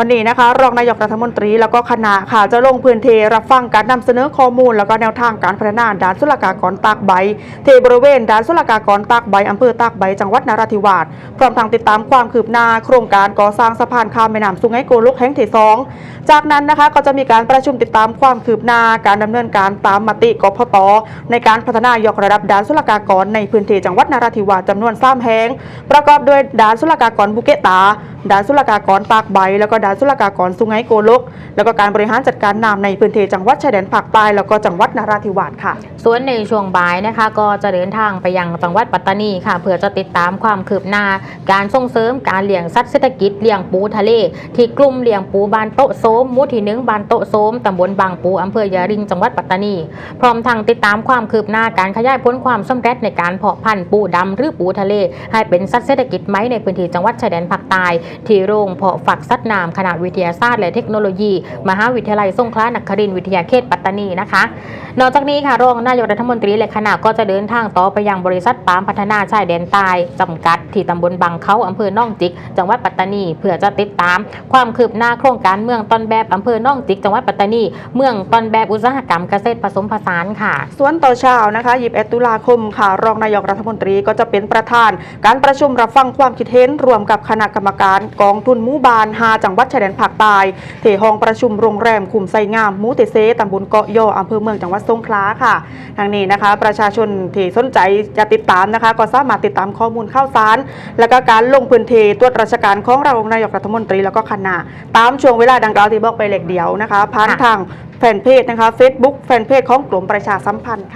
วันนี้นะคะ รองนายกรัฐมนตรีแล้วก็คณะค่ะจะลงพื้นที่รับฟังการนำเสนอข้อมูล แล้วก็แนวทางการพัฒนาด้านศุลกากรตากใบเทบริเวณด้านศุลกากรตากใบอำเภอตากใบ จังหวัดนราธิวาสพร้อมทางติดตามความคืบหน้าโครงการก่อสร้างสะพานข้ามแม่น้ำสุงไหงโกลกแห่งที่สองจากนั้นนะคะก็จะมีการประชุมติดตามความคืบหน้าการดำเนินการตามมติกพตในการพัฒนายกระดับด้านศุลกากรในพื้นที่จังหวัดนราธิวาสจำนวน3แห่งประกอบด้วยด่านศุลกากรบุเกตาด่านศุลกากรตากใบแล้วก็ด่านศุลกากรสุงไหงโกลก แล้วก็การบริหารจัดการน้ำในพื้นที่จังหวัดชายแดนภาคใต้แล้วก็จังหวัดนราธิวาสค่ะ ส่วนในช่วงบ่ายนะคะ ก็จะเดินทางไปยังจังหวัดปัตตานีค่ะเพื่อจะติดตามความคืบหน้า การส่งเสริมการเลี้ยงสัตว์เศรษฐกิจเลี้ยงปูทะเล ที่กลุ่มเลี้ยงปูบานโตโซมมูที่หนึ่งบานโตโซมตำบลบางปูอำเภอยาริงจังหวัดปัตตานี พร้อมทางติดตามความคืบหน้าการขยายผลความสำเร็จในการเพาะพันธุ์ปูดำหรือปูทะเล ให้เป็นสัตว์เศรษฐกิจไหมในพื้นที่จังหวัดชายแดนภาคใต้ที่โรงเพาะฝักสัตว์น้ำคณะวิทยาศาสตร์และเทคโนโลยี มหาวิทยาลัยสงขลานครินทร์วิทยาเขตปัตตานีนะคะ นอกจากนี้ค่ะรองนายกรัฐมนตรีและคณะก็จะเดินทางต่อไปยังบริษัทปามพัฒนาชายแดนใต้จำกัด ที่ตำบลบางเขาอำเภอน่องจิก จังหวัดปัตตานี เพื่อจะติดตาม ความคืบหน้าโครงการเมืองต้นแบบอำเภอน่องจิก จังหวัดปัตตานี เมืองต้นแบบอุตสาหกรรมเกษตรผสมผสานค่ะ ส่วนต่อเช้านะคะ21ตุลาคมค่ะ รองนายกรัฐมนตรีก็จะเป็นประธาน การประชุมรับฟังความคิดเห็นรวมกับคณะกรรมการกองทุนมู่บาน5จังหวัดชายแดนภาคใต้ที่ห้องประชุมโรงแรมคุมไซงามมูเตเซตำบลเกาะยออำเภอเมืองจังหวัดสงขลาค่ะ ทางนี้นะคะ ประชาชนที่สนใจจะติดตามนะคะ ก็สามารถติดตามข้อมูลข่าวสาร และก็การลงพื้นที่ตรวจราชการของรองนายกรัฐมนตรีแล้วก็คณะตามช่วงเวลาดังกล่าวที่บอกไปเล็กเดียวนะคะผ่านทางแฟนเพจนะคะ Facebook แฟนเพจของกลุ่มประชาสัมพันธ์ค่ะ